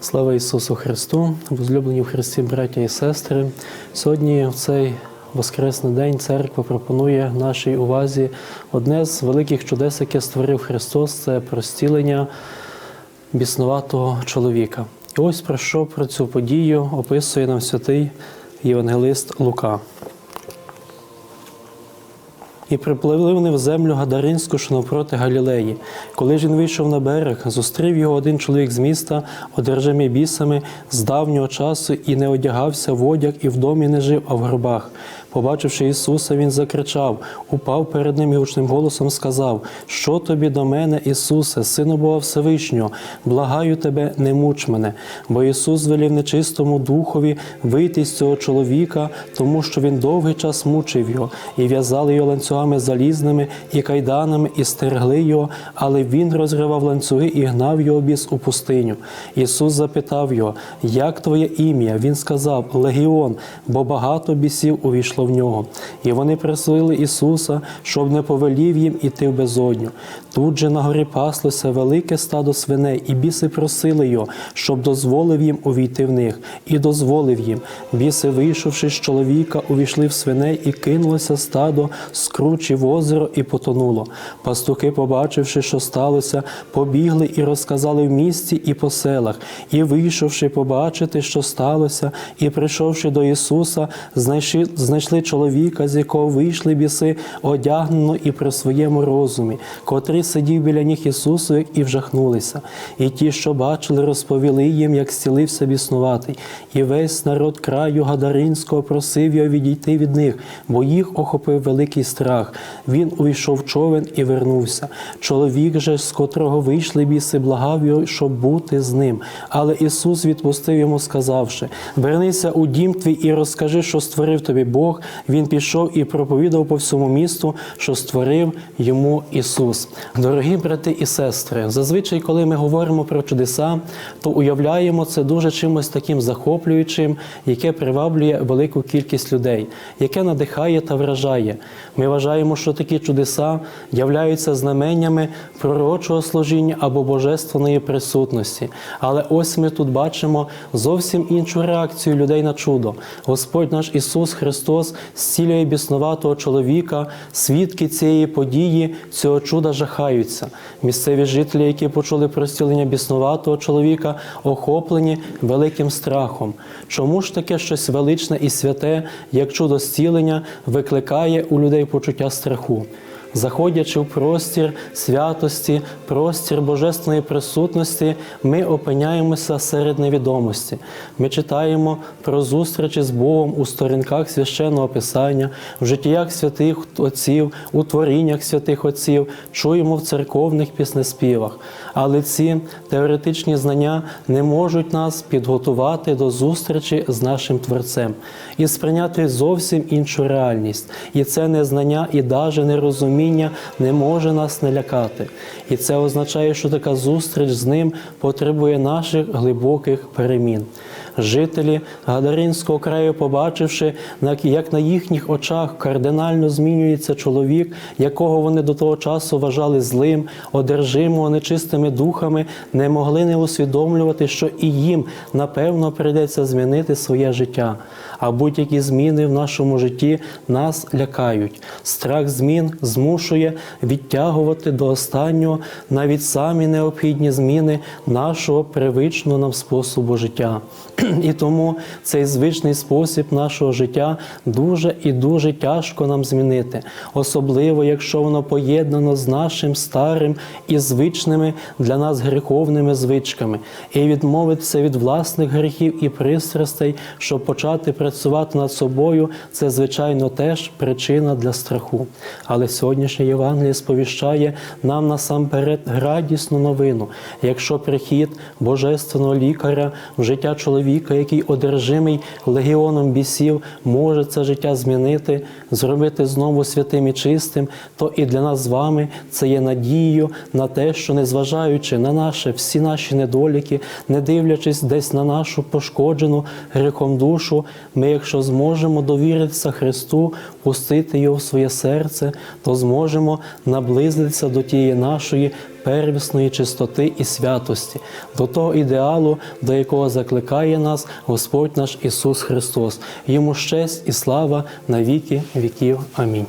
Слава Ісусу Христу, возлюблені в Христі, браття і сестри. Сьогодні, в цей Воскресний день, церква пропонує нашій увазі одне з великих чудес, яке створив Христос це простілення біснуватого чоловіка. І ось про що про цю подію описує нам святий євангелист Лука. І припливли вони в землю Гадаринську, що навпроти Галілеї. Коли ж він вийшов на берег, зустрів його один чоловік з міста, одержимий бісами з давнього часу, і не одягався в одяг, і в домі не жив, а в гробах. Побачивши Ісуса, він закричав, упав перед ним і гучним голосом сказав: Що тобі до мене, Ісусе, Сину Бога Всевишнього, благаю тебе, не муч мене. Бо Ісус звелів нечистому духові вийти з цього чоловіка, тому що він довгий час мучив його, і в'язали його ланцюгами залізними і кайданами, і стерегли його, але він розривав ланцюги і гнав його біс у пустиню. Ісус запитав його, як твоє ім'я? Він сказав Легіон, бо багато бісів увійшло в нього. І вони просили Ісуса, щоб не повелів їм іти в безодню. Тут же на горі паслося велике стадо свиней, і біси просили його, щоб дозволив їм увійти в них, і дозволив їм. Біси, вийшовши з чоловіка, увійшли в свиней, і кинулося стадо з кручі в озеро і потонуло. Пастухи, побачивши, що сталося, побігли і розказали в місті і по селах. І вийшовши побачити, що сталося, і прийшовши до Ісуса, знайшли, знайшли чоловіка, з якого вийшли біси, одягнено і при своєму розумі, котрий сидів біля ніг Ісусу, і вжахнулися. І ті, що бачили, розповіли їм, як зцілився біснуватий. І весь народ краю Гадаринського просив його відійти від них, бо їх охопив великий страх. Він увійшов в човен і вернувся. Чоловік же, з котрого вийшли біси, благав його, щоб бути з ним. Але Ісус відпустив йому, сказавши: Вернися у дім твій і розкажи, що створив тобі Бог. Він пішов і проповідав по всьому місту, що створив йому Ісус. Дорогі брати і сестри, зазвичай, коли ми говоримо про чудеса, то уявляємо це дуже чимось таким захоплюючим, яке приваблює велику кількість людей, яке надихає та вражає. Ми вважаємо, що такі чудеса являються знаменнями пророчого служіння або божественної присутності. Але ось ми тут бачимо зовсім іншу реакцію людей на чудо. Господь наш Ісус Христос зцілює біснуватого чоловіка, свідки цієї події, цього чуда жахаються. Місцеві жителі, які почули про зцілення біснуватого чоловіка, охоплені великим страхом. Чому ж таке щось величне і святе, як чудо зцілення, викликає у людей почуття страху? Заходячи в простір святості, простір божественної присутності, ми опиняємося серед невідомості. Ми читаємо про зустрічі з Богом у сторінках священного Писання, в життях святих отців, у творіннях святих отців, чуємо в церковних піснеспівах. Але ці теоретичні знання не можуть нас підготувати до зустрічі з нашим Творцем і сприйняти зовсім іншу реальність. І це незнання і даже нерозуміння не може нас не лякати. І це означає, що така зустріч з ним потребує наших глибоких перемін. Жителі Гадаринського краю, побачивши, як на їхніх очах кардинально змінюється чоловік, якого вони до того часу вважали злим, одержимого нечистими духами, не могли не усвідомлювати, що і їм напевно прийдеться змінити своє життя. А будь-які зміни в нашому житті нас лякають. Страх змін змушує відтягувати до останнього навіть самі необхідні зміни нашого привичного нам способу життя. І тому цей звичний спосіб нашого життя дуже і дуже тяжко нам змінити, особливо якщо воно поєднано з нашим старим і звичними для нас гріховними звичками, і відмовитися від власних гріхів і пристрастей, щоб почати працювати над собою, це звичайно теж причина для страху. Але сьогоднішнє Євангеліє сповіщає нам насамперед радісну новину. Якщо прихід божественного лікаря в життя чоловіка чоловіка, який одержимий легіоном бісів, може це життя змінити, зробити знову святим і чистим, то і для нас з вами це є надією на те, що незважаючи на наші всі наші недоліки, не дивлячись десь на нашу пошкоджену гріхом душу, ми, якщо зможемо довіритися Христу, пустити Його в своє серце, то зможемо наблизитися до тієї нашої первісної чистоти і святості, до того ідеалу, до якого закликає нас Господь наш Ісус Христос. Йому щесть і слава на віки віків. Амінь.